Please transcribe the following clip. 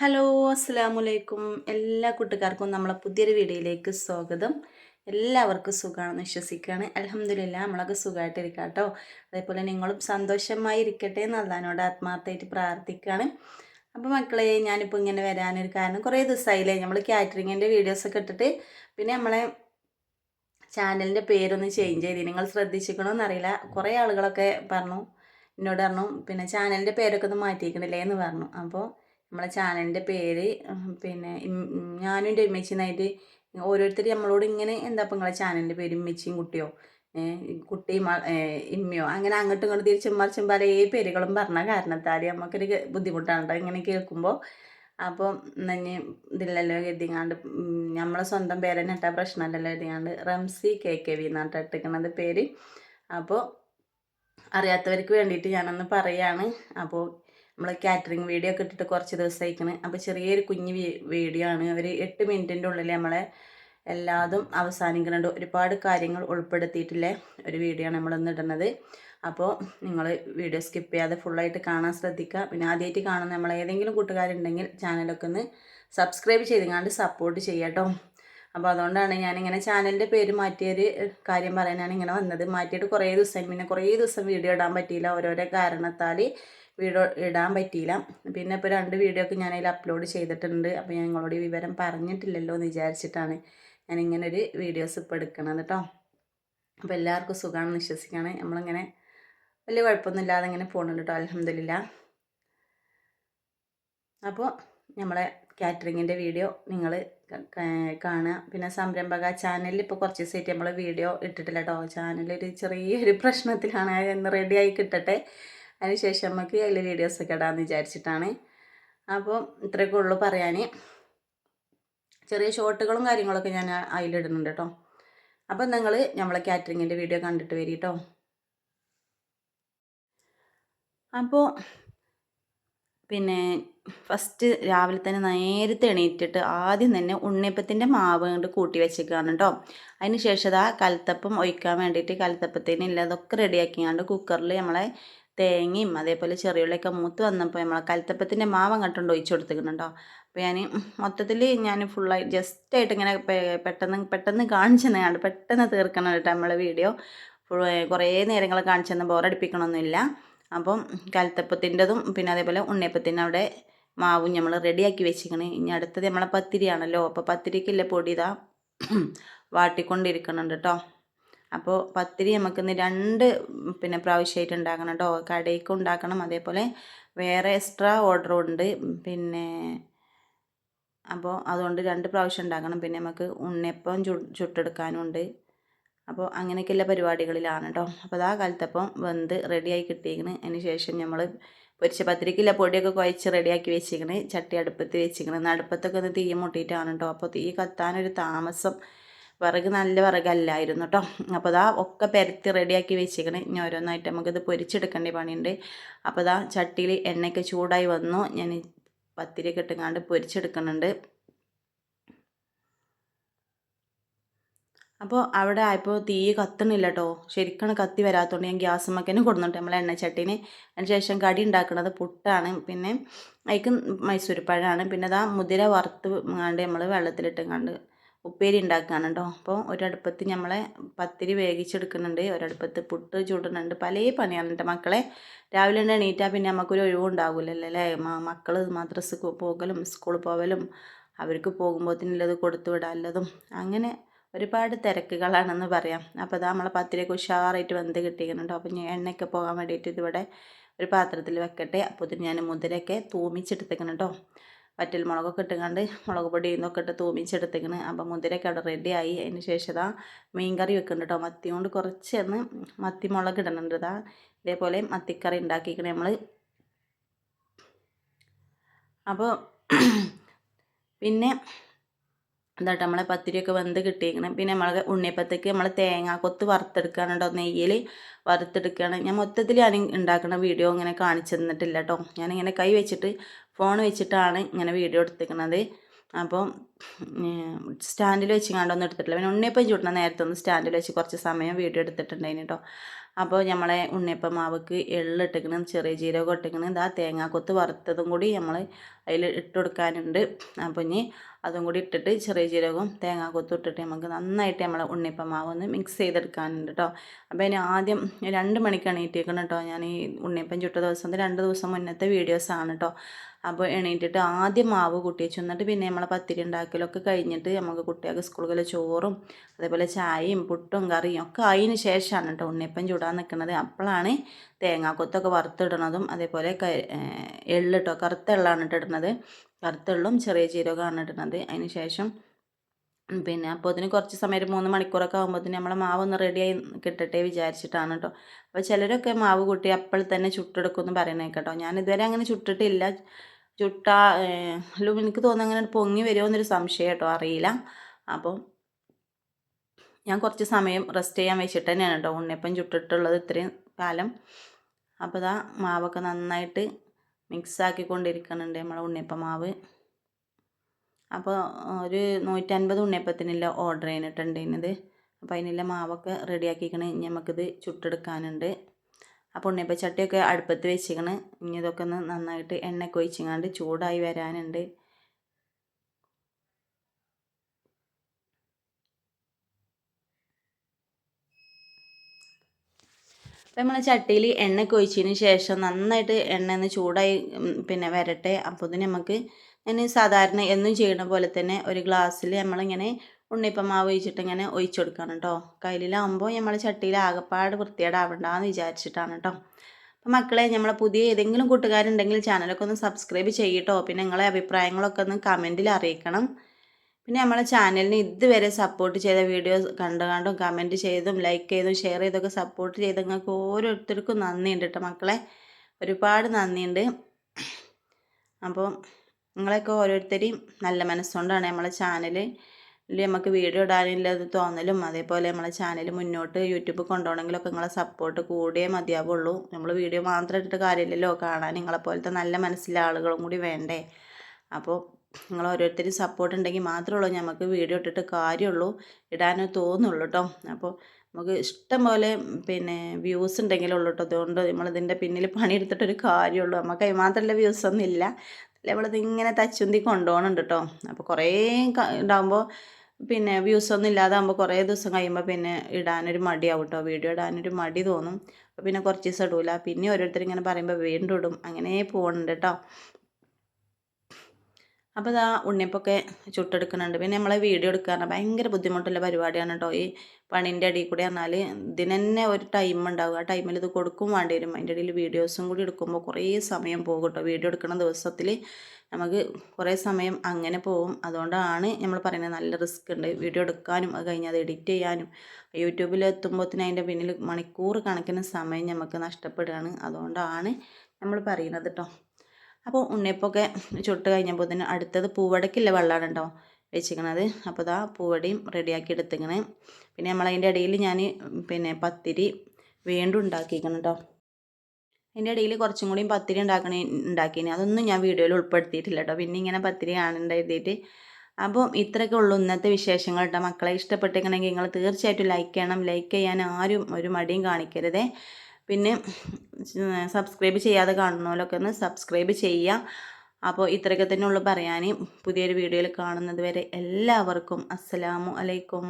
Hello അസ്സാമലൈക്കും എല്ലാ കൂട്ടുകാർക്കും നമ്മളെ പുതിയൊരു വീഡിയോയിലേക്ക് സ്വാഗതം. എല്ലാവർക്കും സുഖമാണെന്ന് വിശ്വസിക്കുകയാണ്. അലഹമില്ല നമ്മളൊക്കെ സുഖമായിട്ടിരിക്കുക കേട്ടോ അതേപോലെ നിങ്ങളും സന്തോഷമായി ഇരിക്കട്ടെ എന്ന് അള്ളഹാനോട് ആത്മാർത്ഥമായിട്ട് പ്രാർത്ഥിക്കുകയാണ്. അപ്പോൾ മക്കളെ ഞാനിപ്പോൾ ഇങ്ങനെ വരാനൊരു കാരണം കുറേ ദിവസമായില്ലേ? നമ്മൾ കാറ്ററിങ്ങിന്റെ വീഡിയോസൊക്കെ ഇട്ടിട്ട് പിന്നെ നമ്മളെ ചാനലിന്റെ പേരൊന്ന് ചേഞ്ച് ചെയ്ത് നിങ്ങൾ ശ്രദ്ധിച്ചിക്കണമെന്നറിയില്ല കുറേ ആളുകളൊക്കെ പറഞ്ഞു എന്നോട് പറഞ്ഞു പിന്നെ ചാനലിന്റെ പേരൊക്കെ ഒന്ന് മാറ്റിയിരിക്കണില്ലേ എന്ന് പറഞ്ഞു. അപ്പോൾ നമ്മളെ ചാനലിന്റെ പേര് പിന്നെ ഞാനും എന്റെ ഇമ്മച്ചിന്നായിട്ട് ഓരോരുത്തർ നമ്മളോട് ഇങ്ങനെ എന്താ ഇപ്പം നിങ്ങളെ ചാനലിന്റെ പേര് ഇമ്മച്ചിയും കുട്ടിയോ? കുട്ടിയും ഇമ്മയോ? അങ്ങനെ അങ്ങോട്ടും ഇങ്ങോട്ടും തിരിച്ചും മറിച്ചും പല പേരുകളും പറഞ്ഞ കാരണത്താൽ നമുക്കൊരു ബുദ്ധിമുട്ടാണ് കേട്ടോ ഇങ്ങനെ കേൾക്കുമ്പോൾ അപ്പോൾ നഞ്ഞ് ഇതില്ലല്ലോ എഴുതിങ്ങാണ്ട് നമ്മളെ സ്വന്തം പേരെന്നെ ഇട്ടാൽ പ്രശ്നമല്ലല്ലോ എഴുതിങ്ങാണ്ട് റംസി കെ കെ വി എന്നാണ് ഇട്ടിക്കണത് പേര്. അപ്പോൾ അറിയാത്തവർക്ക് വേണ്ടിയിട്ട് ഞാനൊന്ന് പറയാണ്. അപ്പോൾ നമ്മൾ കാറ്ററിംഗ് വീഡിയോ ഒക്കെ ഇട്ടിട്ട് കുറച്ച് ദിവസമായിക്കണ്. അപ്പോൾ ചെറിയൊരു കുഞ്ഞ് വീഡിയോ ആണ്. ഒരു എട്ട് മിനിറ്റിന്റെ ഉള്ളിൽ നമ്മളെ എല്ലാതും അവസാനിക്കുന്നുണ്ട് ഒരുപാട് കാര്യങ്ങൾ ഉൾപ്പെടുത്തിയിട്ടില്ലേ ഒരു വീഡിയോ ആണ് നമ്മളിന്ന് ഇടുന്നത്. അപ്പോൾ നിങ്ങൾ വീഡിയോ സ്കിപ്പ് ചെയ്യാതെ ഫുള്ളായിട്ട് കാണാൻ ശ്രദ്ധിക്കുക. പിന്നെ ആദ്യമായിട്ട് കാണുന്ന നമ്മൾ ഏതെങ്കിലും കൂട്ടുകാരുണ്ടെങ്കിൽ ചാനലൊക്കെ ഒന്ന് സബ്സ്ക്രൈബ് ചെയ്തുകൊണ്ട് സപ്പോർട്ട് ചെയ്യാട്ടോ. അപ്പോൾ അതുകൊണ്ടാണ് ഞാനിങ്ങനെ ചാനലിന്റെ പേര് മാറ്റിയൊരു കാര്യം പറയാനാണ് ഇങ്ങനെ വന്നത്. മാറ്റിയിട്ട് കുറേ ദിവസം പിന്നെ കുറേ ദിവസം വീഡിയോ ഇടാൻ പറ്റിയില്ല. ഓരോരോ കാരണത്താൽ വീഡിയോ ഇടാൻ പറ്റിയില്ല. പിന്നെ ഇപ്പോൾ രണ്ട് വീഡിയോ ഒക്കെ ഞാനതിൽ അപ്ലോഡ് ചെയ്തിട്ടുണ്ട്. അപ്പോൾ ഞാൻ നിങ്ങളോട് വിവരം പറഞ്ഞിട്ടില്ലല്ലോ എന്ന് വിചാരിച്ചിട്ടാണ് ഞാൻ ഇങ്ങനെ ഒരു വീഡിയോസ് ഇപ്പോൾ എടുക്കണത് കേട്ടോ അപ്പോൾ എല്ലാവർക്കും സുഖമാണെന്ന് വിശ്വസിക്കുകയാണ് നമ്മളിങ്ങനെ വലിയ കുഴപ്പമൊന്നുമില്ലാതെ ഇങ്ങനെ പോകുന്നുണ്ട് കേട്ടോ അലഹമില്ല അപ്പോൾ നമ്മളെ കാറ്ററിങ്ങിന്റെ വീഡിയോ നിങ്ങൾ കാണുക. പിന്നെ സംരംഭക ചാനലിൽ ഇപ്പോൾ കുറച്ച് ദിവസമായിട്ട് നമ്മൾ വീഡിയോ ഇട്ടിട്ടില്ല കേട്ടോ ചാനലൊരു ചെറിയൊരു പ്രശ്നത്തിലാണ് എന്ന് റെഡിയായി കിട്ടട്ടെ. അതിനുശേഷം നമുക്ക് അതിൽ വീഡിയോസൊക്കെ ഇടാമെന്ന് വിചാരിച്ചിട്ടാണ്. അപ്പോൾ ഇത്രയൊക്കെ ഉള്ളൂ പറയാൻ ചെറിയ ഷോട്ടുകളും കാര്യങ്ങളൊക്കെ ഞാൻ അതിലിടുന്നുണ്ട് കേട്ടോ അപ്പം നിങ്ങൾ നമ്മളെ കാറ്ററിങ്ങിന്റെ വീഡിയോ കണ്ടിട്ട് വരി കേട്ടോ അപ്പോൾ പിന്നെ ഫസ്റ്റ് രാവിലെ തന്നെ നേരത്തെ എണീറ്റിട്ട് ആദ്യം തന്നെ ഉണ്ണിയപ്പത്തിന്റെ മാവ് കൊണ്ട് കൂട്ടി വെച്ചേക്കാണ് കേട്ടോ അതിന് ശേഷം ആ കലത്തപ്പം ഒഴിക്കാൻ വേണ്ടിയിട്ട് കലത്തപ്പത്തിന് ഇല്ലാതൊക്കെ റെഡിയാക്കിയാണ്ട് കുക്കറിൽ നമ്മളെ തേങ്ങയും അതേപോലെ ചെറിയുള്ളിയൊക്കെ മൂത്ത് വന്നപ്പോൾ നമ്മളെ കലത്തപ്പത്തിന്റെ മാവ് അങ്ങോട്ടുണ്ട് ഒഴിച്ചു കൊടുത്തിരിക്കുന്നുണ്ടോ അപ്പോൾ ഞാൻ മൊത്തത്തിൽ ഞാൻ ഫുള്ളായി ജസ്റ്റായിട്ട് ഇങ്ങനെ പെട്ടെന്ന് പെട്ടെന്ന് കാണിച്ചു പെട്ടെന്ന് തീർക്കണം കേട്ടോ നമ്മളെ വീഡിയോ. കുറേ നേരങ്ങൾ കാണിച്ചു തന്നെ ബോറടിപ്പിക്കണമൊന്നുമില്ല അപ്പം കലത്തപ്പത്തിന്റെതും പിന്നെ അതേപോലെ ഉണ്ണിയപ്പത്തിന്റെ അവിടെ മാവും നമ്മൾ റെഡിയാക്കി വെച്ചിരിക്കണേ. ഇനി അടുത്തത് നമ്മളെ പത്തിരിയാണല്ലോ. അപ്പോൾ പത്തിരിക്കുള്ള പൊടി ഇതാ. വാട്ടിക്കൊണ്ടിരിക്കണുണ്ട് കേട്ടോ അപ്പോൾ പത്തിരി നമുക്കിന്ന് രണ്ട് പിന്നെ പ്രാവശ്യമായിട്ട് ഉണ്ടാക്കണം കേട്ടോ കടയ്ക്ക് ഉണ്ടാക്കണം. അതേപോലെ വേറെ എക്സ്ട്രാ ഓർഡറും ഉണ്ട്. പിന്നെ അപ്പോൾ അതുകൊണ്ട് രണ്ട് പ്രാവശ്യം ഉണ്ടാക്കണം. പിന്നെ നമുക്ക് ഉണ്ണിയപ്പം ചു ചുട്ടെടുക്കാനുണ്ട് അപ്പോൾ അങ്ങനെയൊക്കെയുള്ള പരിപാടികളിലാണ് കേട്ടോ അപ്പോൾ അതാ കാലത്തപ്പം വെന്ത് റെഡിയായി കിട്ടിയിരിക്കണ്. അതിന് ശേഷം നമ്മൾ പൊരിച്ച പത്തിരിക്കില്ല പൊടിയൊക്കെ കുഴച്ച് റെഡിയാക്കി വെച്ചിരിക്കണ്. ചട്ടി അടുപ്പത്ത് വെച്ചിരിക്കണ്. അടുപ്പത്തൊക്കെ ഒന്ന് തീ മുട്ടിയിട്ടാണ് കേട്ടോ അപ്പോൾ തീ കത്താനൊരു താമസം വിറക് നല്ല വിറകല്ലായിരുന്നു കേട്ടോ അപ്പോൾ അതാ ഒക്കെ പെരത്തി റെഡിയാക്കി വെച്ചേക്കണേ ഇനി ഓരോന്നായിട്ട് നമുക്കിത് പൊരിച്ചെടുക്കേണ്ട പണിയുണ്ട്. അപ്പോൾ അതാ ചട്ടിയിൽ എണ്ണയൊക്കെ ചൂടായി വന്നു. ഞാൻ പത്തിരിയൊക്കെ ഇട്ടുങ്ങാണ്ട് പൊരിച്ചെടുക്കുന്നുണ്ട്. അപ്പോൾ അവിടെ ആയപ്പോൾ തീ കത്തണില്ല കേട്ടോ ശരിക്കാണ് കത്തി വരാത്തതുകൊണ്ട് ഞാൻ ഗ്യാസ് മക്കനെ കൊടുന്നുണ്ട് നമ്മൾ എണ്ണച്ചട്ടീന്. അതിന് ശേഷം കടി ഉണ്ടാക്കുന്നത് പുട്ടാണ്. പിന്നെ അതിക്ക് മൈസൂർ പഴമാണ് പിന്നെ അതാ മുതിര വറുത്ത് കണ്ട് നമ്മൾ വെള്ളത്തിലിട്ടുങ്ങാണ്ട് ഉപ്പേരി ഉണ്ടാക്കുകയാണ് കേട്ടോ അപ്പോൾ ഒരടുപ്പത്ത് നമ്മളെ പത്തിരി വേവിച്ചെടുക്കുന്നുണ്ട്. ഒരടുപ്പത്ത് പുട്ട് ചൂടുന്നുണ്ട്. പല പണിയാണ് കേട്ടോ മക്കളെ. രാവിലെ ഉണ്ട് എണീറ്റാൽ പിന്നെ നമുക്കൊരു ഒഴിവുണ്ടാകില്ലല്ലോ അല്ലേ മക്കൾ മദ്രസ്സക്ക് പോകലും സ്കൂളിൽ പോകലും അവർക്ക് പോകുമ്പോഴത്തേനുള്ളത് കൊടുത്തു വിടാനുള്ളതും. അങ്ങനെ ഒരുപാട് തിരക്കുകളാണെന്ന് പറയാം. അപ്പോൾ അതാ നമ്മളെ പത്തിരിയൊക്കെ ഉഷാറായിട്ട് വെന്ത് കിട്ടിയിരുന്നുണ്ടോ അപ്പോൾ ഞാൻ എണ്ണയൊക്കെ പോകാൻ വേണ്ടിയിട്ട് ഇതിവിടെ ഒരു പാത്രത്തിൽ വെക്കട്ടെ. അപ്പോൾ ഞാൻ മുതിരൊക്കെ തൂമിച്ചെടുത്തേക്കണം കേട്ടോ വറ്റൽ മുളകൊക്കെ ഇട്ടുകൊണ്ട് മുളക് പൊടി ഇന്നൊക്കെ ഇട്ട് തൂമിച്ചെടുത്തേക്കണ്. അപ്പോൾ മുതിരൊക്കെ അവിടെ റെഡിയായി അതിന് ശേഷം ഇതാ മീൻ കറി വെക്കുന്നുണ്ട് കേട്ടോ. മത്തി കൊണ്ട് കുറച്ചൊന്ന് മത്തി മുളക് ഇടണുണ്ട് ഇതാ ഇതേപോലെ മത്തിക്കറി ഉണ്ടാക്കിക്കണേ നമ്മൾ അപ്പോൾ പിന്നെ എന്താട്ടോ നമ്മളെ പത്തിരിയൊക്കെ വെന്ത് കിട്ടിയിരിക്കണം പിന്നെ നമ്മളെ ഉണ്ണിയപ്പത്തേക്ക് നമ്മൾ തേങ്ങ കൊത്ത് വറുത്തെടുക്കുകയാണ് നെയ്യിൽ വറുത്തെടുക്കുകയാണ് ഞാൻ മൊത്തത്തിൽ ഞാൻ ഉണ്ടാക്കുന്ന വീഡിയോ ഇങ്ങനെ കാണിച്ചു തന്നിട്ടില്ല കേട്ടോ ഞാനിങ്ങനെ കൈ വെച്ചിട്ട് ഫോൺ വെച്ചിട്ടാണ് ഇങ്ങനെ വീഡിയോ എടുത്തിരിക്കുന്നത് അപ്പോൾ സ്റ്റാൻഡിൽ വെച്ച് കണ്ടൊന്നും എടുത്തിട്ടില്ല. പിന്നെ ഉണ്ണിയപ്പം ചൂടണ നേരത്തെ ഒന്ന് സ്റ്റാൻഡിൽ വെച്ച് കുറച്ച് സമയം വീഡിയോ എടുത്തിട്ടുണ്ടായിന് കേട്ടോ അപ്പോൾ നമ്മളെ ഉണ്ണിയപ്പം മാവക്ക് എള്ളിട്ടിക്കണം ചെറിയ ജീരകം ഇട്ടിക്കണം. ഇതാ തേങ്ങാക്കൊത്ത് വറുത്തതും കൂടി നമ്മൾ അതിൽ ഇട്ട് കൊടുക്കാനുണ്ട് അപ്പോൾ ഇനി അതും കൂടി ഇട്ടിട്ട് ചെറിയ ജീരകവും തേങ്ങാക്കൊത്തും ഇട്ടിട്ട് നമുക്ക് നന്നായിട്ട് നമ്മളെ ഉണ്ണിയപ്പം മാവ് ഒന്ന് മിക്സ് ചെയ്തെടുക്കാനുണ്ട് കേട്ടോ അപ്പോൾ ഇനി ആദ്യം രണ്ട് മണിക്കാണ് എണീറ്റേക്കണം കേട്ടോ ഞാൻ ഈ ഉണ്ണിയപ്പം ചുട്ട ദിവസം രണ്ട് ദിവസം മുന്നത്തെ വീഡിയോസാണ് കേട്ടോ അപ്പോൾ എണീറ്റിട്ട് ആദ്യം മാവ് കുട്ടിയെ എന്നിട്ട് പിന്നെ നമ്മളെ പത്തിരി ഉണ്ടാക്കലൊക്കെ കഴിഞ്ഞിട്ട് നമുക്ക് കുട്ടികൾക്ക് സ്കൂളുകളിൽ ചോറും അതേപോലെ ചായയും പുട്ടും കറിയും ഒക്കെ അതിന് ശേഷമാണ് കേട്ടോ ഉണ്ണിയപ്പം ചൂടാൻ നിൽക്കുന്നത് അപ്പോഴാണ് തേങ്ങാക്കൊത്തൊക്കെ വറുത്തിടണതും അതേപോലെ എള്ളിട്ടോ കറുത്ത എള്ളാണ് ഇട്ടിടുന്നത് കറുത്ത എള്ളും ചെറിയ ജീരകമാണ് ഇടുന്നത്. അതിന് ശേഷം പിന്നെ അപ്പോൾ അതിന് കുറച്ച് സമയം ഒരു മൂന്ന് മണിക്കൂറൊക്കെ ആകുമ്പോഴത്തേന് നമ്മളെ മാവ് ഒന്ന് റെഡിയായി കിട്ടട്ടെ വിചാരിച്ചിട്ടാണ് കേട്ടോ അപ്പോൾ ചിലരൊക്കെ മാവ് കൂട്ടി അപ്പോൾ തന്നെ ചുട്ടെടുക്കുമെന്ന് പറയണേ കേട്ടോ ഞാൻ ഇതുവരെ അങ്ങനെ ചുട്ടിട്ടില്ല. ചുട്ട എനിക്ക് തോന്നുന്നു അങ്ങനെ പൊങ്ങി വരുമോ എന്നൊരു സംശയം കേട്ടോ അറിയില്ല. അപ്പോൾ ഞാൻ കുറച്ച് സമയം റെസ്റ്റ് ചെയ്യാൻ വെച്ചിട്ട് തന്നെയാണ് കേട്ടോ ഉണ്ണിയപ്പം ചുട്ടിട്ടുള്ളത്. ഇത്രയും കാലം അപ്പോൾ ഇതാ മാവൊക്കെ നന്നായിട്ട് മിക്സ് ആക്കിക്കൊണ്ടിരിക്കുന്നുണ്ട് നമ്മളെ ഉണ്ണിയപ്പം മാവ് അപ്പോൾ ഒരു നൂറ്റൻപത് ഉണ്ണിയപ്പത്തിനുള്ള ഓർഡർ ചെയ്തിട്ടുണ്ടായിരുന്നത്. അപ്പോൾ അതിനുള്ള മാവൊക്കെ റെഡിയാക്കിക്കണേ. ഇനി നമുക്കിത് ചുട്ടെടുക്കാനുണ്ട്. അപ്പോൾ ഉണ്ണിയപ്പം ചട്ടിയൊക്കെ അടുപ്പത്ത് വെച്ചിക്കണ്. ഇനി ഇതൊക്കെ ഒന്ന് നന്നായിട്ട് എണ്ണ ഒഴിച്ചിങ്ങാണ്ട് ചൂടായി വരാനുണ്ട്. അപ്പോൾ നമ്മൾ ചട്ടിയിൽ എണ്ണ ഒഴിച്ചതിന് ശേഷം നന്നായിട്ട് എണ്ണ ഒന്ന് ചൂടായി പിന്നെ വരട്ടെ. അപ്പോൾ ഇതിന് നമുക്ക് ഞാൻ സാധാരണ എന്നും ചെയ്യുന്ന പോലെ തന്നെ ഒരു ഗ്ലാസ്സിൽ നമ്മളിങ്ങനെ ഉണ്ണിപ്പം മാവ് ഒഴിച്ചിട്ട് ഇങ്ങനെ ഒഴിച്ചു കൊടുക്കണം കേട്ടോ കയ്യിലാകുമ്പോൾ നമ്മൾ ചട്ടിയിൽ ആകപ്പാട് വൃത്തിയേടാവണ്ടെന്ന് വിചാരിച്ചിട്ടാണ് കേട്ടോ അപ്പോൾ മക്കളെ നമ്മളെ പുതിയ ഏതെങ്കിലും കൂട്ടുകാരുണ്ടെങ്കിൽ ചാനലൊക്കെ ഒന്ന് സബ്സ്ക്രൈബ് ചെയ്യട്ടോ പിന്നെ നിങ്ങളെ അഭിപ്രായങ്ങളൊക്കെ ഒന്ന് കമന്റിൽ അറിയിക്കണം. പിന്നെ നമ്മളെ ചാനലിന് ഇതുവരെ സപ്പോർട്ട് ചെയ്ത വീഡിയോസ് കണ്ടുകൊണ്ടും കമന്റ് ചെയ്തും ലൈക്ക് ചെയ്തും ഷെയർ ചെയ്തൊക്കെ സപ്പോർട്ട് ചെയ്ത് നിങ്ങൾക്ക് ഓരോരുത്തർക്കും നന്ദിയുണ്ട് കേട്ടോ മക്കളെ. ഒരുപാട് നന്ദിയുണ്ട്. അപ്പോൾ നിങ്ങളെയൊക്കെ ഓരോരുത്തരെയും നല്ല മനസ്സുകൊണ്ടാണ് നമ്മളെ ചാനൽ നമുക്ക് വീഡിയോ ഇടാനില്ലത് തോന്നലും അതേപോലെ നമ്മളെ ചാനൽ മുന്നോട്ട് യൂട്യൂബ് കൊണ്ടുപോകണമെങ്കിലൊക്കെ നിങ്ങളെ സപ്പോർട്ട് കൂടിയേ മതിയാവുള്ളൂ. നമ്മൾ വീഡിയോ മാത്രം ഇട്ടിട്ട് കാര്യമില്ലല്ലോ. കാണാൻ നിങ്ങളെപ്പോലത്തെ നല്ല മനസ്സിലെ ആളുകളും കൂടി വേണ്ടേ. അപ്പോൾ നിങ്ങൾ ഓരോരുത്തരും സപ്പോർട്ട് ഉണ്ടെങ്കിൽ മാത്രമേ ഉള്ളൂ. നമുക്ക് വീഡിയോ ഇട്ടിട്ട് കാര്യമുള്ളൂ. ഇടാനേ തോന്നുള്ളൂ കേട്ടോ അപ്പോൾ നമുക്ക് ഇഷ്ടം പോലെ പിന്നെ വ്യൂസ് ഉണ്ടെങ്കിലുള്ളൂ കേട്ടോ അതുകൊണ്ട് നമ്മളിതിന്റെ പിന്നിൽ പണിയെടുത്തിട്ടൊരു കാര്യമുള്ളൂ. നമുക്ക് അതിന് വ്യൂസ് ഒന്നും ഇല്ല. നമ്മളിത് ഇങ്ങനെ തച്ചുന്തി കൊണ്ടുപോകണുണ്ട് കേട്ടോ അപ്പോൾ കുറേ ഉണ്ടാകുമ്പോൾ പിന്നെ വ്യൂസ് ഒന്നും ഇല്ലാതാകുമ്പോൾ കുറേ ദിവസം കഴിയുമ്പോൾ പിന്നെ ഇടാനൊരു മടിയാവും കേട്ടോ വീഡിയോ ഇടാനൊരു മടി തോന്നും. അപ്പോൾ പിന്നെ കുറച്ച് ദിവസം ഇടൂല. പിന്നെ ഓരോരുത്തർ ഇങ്ങനെ പറയുമ്പോൾ വീണ്ടും ഇടും. അങ്ങനെ പോകുന്നുണ്ട് കേട്ടോ അപ്പോൾ ഇതാ ഉണ്ണിയപ്പൊക്കെ ചുട്ടെടുക്കുന്നുണ്ട്. പിന്നെ നമ്മളെ വീഡിയോ എടുക്കാറ് ഭയങ്കര ബുദ്ധിമുട്ടുള്ള പരിപാടിയാണ് കേട്ടോ. ഈ പണിന്റെ ഇടയിൽ കൂടി പറഞ്ഞാൽ ഇതിനെ ഒരു ടൈം ഉണ്ടാവും. ആ ടൈമിൽ ഇത് കൊടുക്കും വേണ്ടി വരും അതിന്റെ ഇടയിൽ വീഡിയോസും കൂടി എടുക്കുമ്പോൾ കുറേ സമയം പോകും കേട്ടോ. വീഡിയോ എടുക്കുന്ന ദിവസത്തിൽ നമുക്ക് കുറേ സമയം അങ്ങനെ പോകും. അതുകൊണ്ടാണ് നമ്മൾ പറയുന്നത് നല്ല റിസ്ക് ഉണ്ട്. വീഡിയോ എടുക്കാനും അത് കഴിഞ്ഞ് അത് എഡിറ്റ് ചെയ്യാനും. യൂട്യൂബിൽ എത്തുമ്പോഴത്തേന് അതിന്റെ പിന്നിൽ മണിക്കൂർ കണക്കിന് സമയം നമുക്ക് നഷ്ടപ്പെടുകയാണ്. അതുകൊണ്ടാണ് നമ്മൾ പറയുന്നത് കേട്ടോ. അപ്പോൾ ഉണ്ണിയപ്പൊക്കെ ചുട്ട് കഴിഞ്ഞപ്പോൾ തന്നെ അടുത്തത് പൂവടക്കില്ല വെള്ളമാണ് കേട്ടോ വെച്ചിരിക്കണത്? അപ്പോൾ ഇതാ പൂവടയും റെഡിയാക്കി എടുത്തിങ്ങനെ പിന്നെ നമ്മളതിന്റെ ഇടയിൽ ഞാൻ പിന്നെ പത്തിരി വീണ്ടും ഉണ്ടാക്കിയിരിക്കണം കേട്ടോ അതിന്റെ ഇടയിൽ കുറച്ചും കൂടിയും പത്തിരി ഉണ്ടാക്കണേ ഉണ്ടാക്കിനി അതൊന്നും ഞാൻ വീഡിയോയിൽ ഉൾപ്പെടുത്തിയിട്ടില്ല കേട്ടോ പിന്നെ ഇങ്ങനെ പത്തിരി കാണണ്ട എഴുതിയിട്ട്. അപ്പോൾ ഇത്രയൊക്കെ ഉള്ളൂ ഇന്നത്തെ വിശേഷങ്ങൾ കേട്ടോ മക്കളെ ഇഷ്ടപ്പെട്ടിരിക്കണമെങ്കിൽ നിങ്ങൾ തീർച്ചയായിട്ടും ലൈക്ക് ചെയ്യണം. ലൈക്ക് ചെയ്യാൻ ആരും ഒരു മടിയും കാണിക്കരുതേ. പിന്നെ സബ്സ്ക്രൈബ് ചെയ്യാതെ കാണുന്നവരൊക്കെ ഒന്ന് സബ്സ്ക്രൈബ് ചെയ്യുക. അപ്പോൾ ഇത്രയൊക്കെ തന്നെ ഉള്ളു പറയാൻ പുതിയൊരു വീഡിയോയിൽ കാണുന്നത് വരെ എല്ലാവർക്കും അസ്സലാമു അലൈക്കും.